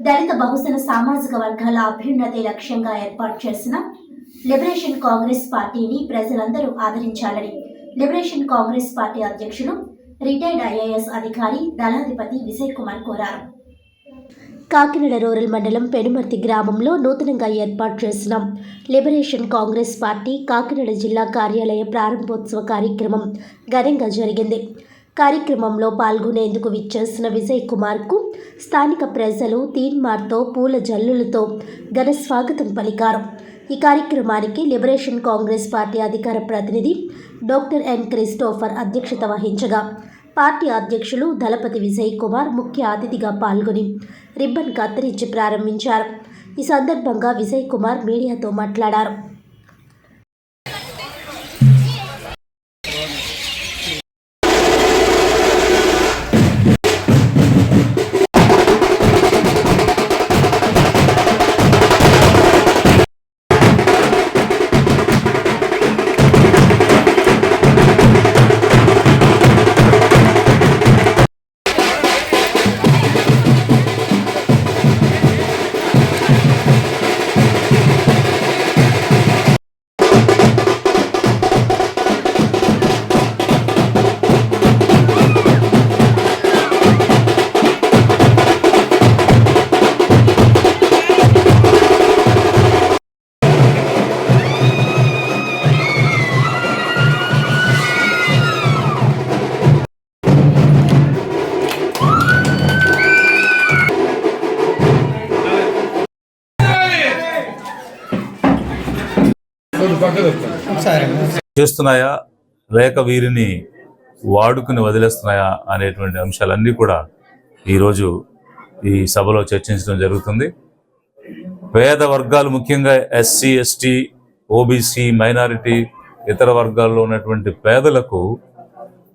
దళిత బహుజన సామాజిక వర్గాల అభ్యున్నతి లక్ష్యంగా ఏర్పాటు చేసిన లిబరేషన్ కాంగ్రెస్ పార్టీని ప్రజలందరూ ఆదరించాలని లిబరేషన్ కాంగ్రెస్ పార్టీ అధ్యక్షులు రిటైర్డ్ ఐఏఎస్ అధికారి దళాధిపతి విజయ్ కుమార్ కోరారు. కాకినాడ రూరల్ మండలం పెనుమర్తి గ్రామంలో నూతనంగా ఏర్పాటు చేసిన లిబరేషన్ కాంగ్రెస్ పార్టీ కాకినాడ జిల్లా కార్యాలయ ప్రారంభోత్సవ కార్యక్రమం ఘనంగా జరిగింది. కార్యక్రమంలో పాల్గొనేందుకు విచ్చేసిన విజయ్ కుమార్కు స్థానిక ప్రజలు తీన్మార్తో పూల జల్లులతో ఘన స్వాగతం పలికారు. ఈ కార్యక్రమానికి లిబరేషన్ కాంగ్రెస్ పార్టీ అధికార ప్రతినిధి డాక్టర్ ఎన్ క్రిస్టోఫర్ అధ్యక్షత వహించగా పార్టీ అధ్యక్షులు దళపతి విజయ్ కుమార్ ముఖ్య అతిథిగా పాల్గొని రిబ్బన్ కత్తిరించి ప్రారంభించారు. ఈ సందర్భంగా విజయ్ కుమార్ మీడియాతో మాట్లాడారు. చేస్తున్నాయా? లేక వీరిని వాడుకుని వదిలేస్తున్నాయా అనేటువంటి అంశాలన్నీ కూడా ఈరోజు ఈ సభలో చర్చించడం జరుగుతుంది. పేద వర్గాలు ముఖ్యంగా ఎస్సీ ఎస్టీ ఓబీసీ మైనారిటీ ఇతర వర్గాల్లో ఉన్నటువంటి పేదలకు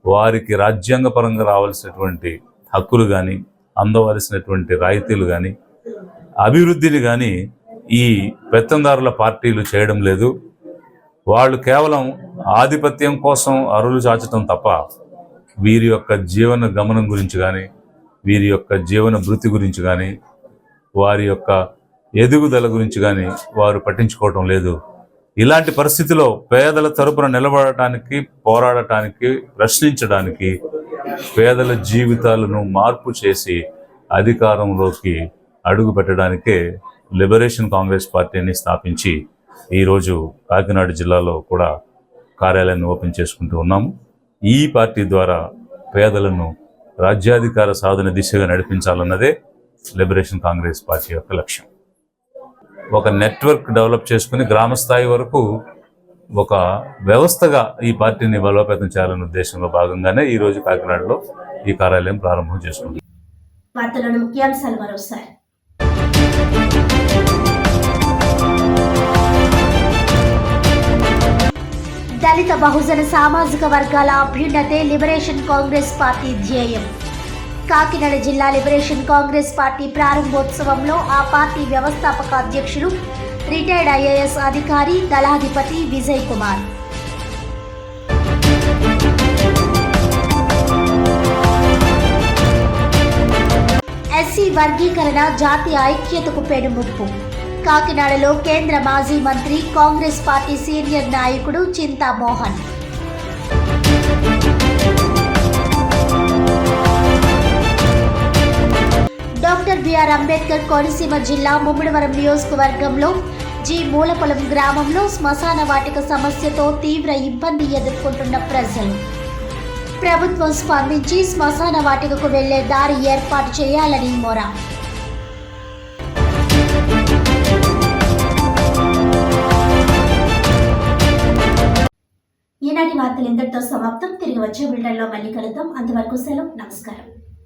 వారికి రాజ్యాంగపరంగా రావాల్సినటువంటి హక్కులు కానీ అందవలసినటువంటి రాయితీలు కానీ అభివృద్ధిని కానీ ఈ పెత్తందారుల పార్టీలు చేయడం లేదు. వాళ్ళు కేవలం ఆధిపత్యం కోసం అరులు చాచటం తప్ప వీరి యొక్క జీవన గమనం గురించి కానీ వీరి యొక్క జీవన భృతి గురించి కానీ వారి యొక్క ఎదుగుదల గురించి కానీ వారు పట్టించుకోవటం లేదు. ఇలాంటి పరిస్థితిలో పేదల తరపున నిలబడటానికి పోరాడటానికి ప్రశ్నించడానికి పేదల జీవితాలను మార్పు చేసి అధికారంలోకి అడుగు పెట్టడానికే లిబరేషన్ కాంగ్రెస్ పార్టీని స్థాపించి ఈరోజు కాకినాడ జిల్లాలో కూడా కార్యాలయాన్ని ఓపెన్ చేసుకుంటూ ఉన్నాము. ఈ పార్టీ ద్వారా పేదలను రాజ్యాధికార సాధన దిశగా నడిపించాలన్నదే లిబరేషన్ కాంగ్రెస్ పార్టీ యొక్క లక్ష్యం. ఒక నెట్వర్క్ డెవలప్ చేసుకుని గ్రామ స్థాయి వరకు ఒక వ్యవస్థగా ఈ పార్టీని బలోపేతం చేయాలనే ఉద్దేశంలో భాగంగానే ఈరోజు కాకినాడలో ఈ కార్యాలయం ప్రారంభం చేసుకుంది. వార్తలను ముఖ్యాంశాలు మరోసారి. దళిత బహుజన సామాజిక వర్గాల అభ్యున్నతే లిబరేషన్ కాంగ్రెస్ పార్టీ ధ్యేయం. కాకినాడ జిల్లా లిబరేషన్ కాంగ్రెస్ పార్టీ ప్రారంభోత్సవంలో ఆ పార్టీ వ్యవస్థాపక అధ్యక్షులు రిటైర్డ్ ఐఏఎస్ అధికారి దళాధిపతి విజయ్ కుమార్. ఎస్సీ వర్గీకరణ జాతి ఐక్యతకు పెనుముప్పు. కాకినాడలో కేంద్ర మాజీ మంత్రి కాంగ్రెస్ పార్టీ సీనియర్ నాయకుడు Chintamohan doctor B R Ambedkar Konaseema జిల్లా ముమ్మడివరం నియోజకవర్గంలో జి. మూలపొలం గ్రామంలో శ్మశాన వాటిక సమస్యతో తీవ్ర ఇబ్బంది ఎదుర్కొంటున్న ప్రజలు. ప్రభుత్వం స్పందించి శ్మశాన వాటికకు వెళ్ళే దారి ఏర్పాటు చేయాలని మొరా. ఈనాటి వార్తలు ఎంతటితో సమాప్తం? తిరిగి వచ్చే బిల్డర్లో మళ్ళీ కలుద్దాం. అంతవరకు సెలవు. నమస్కారం.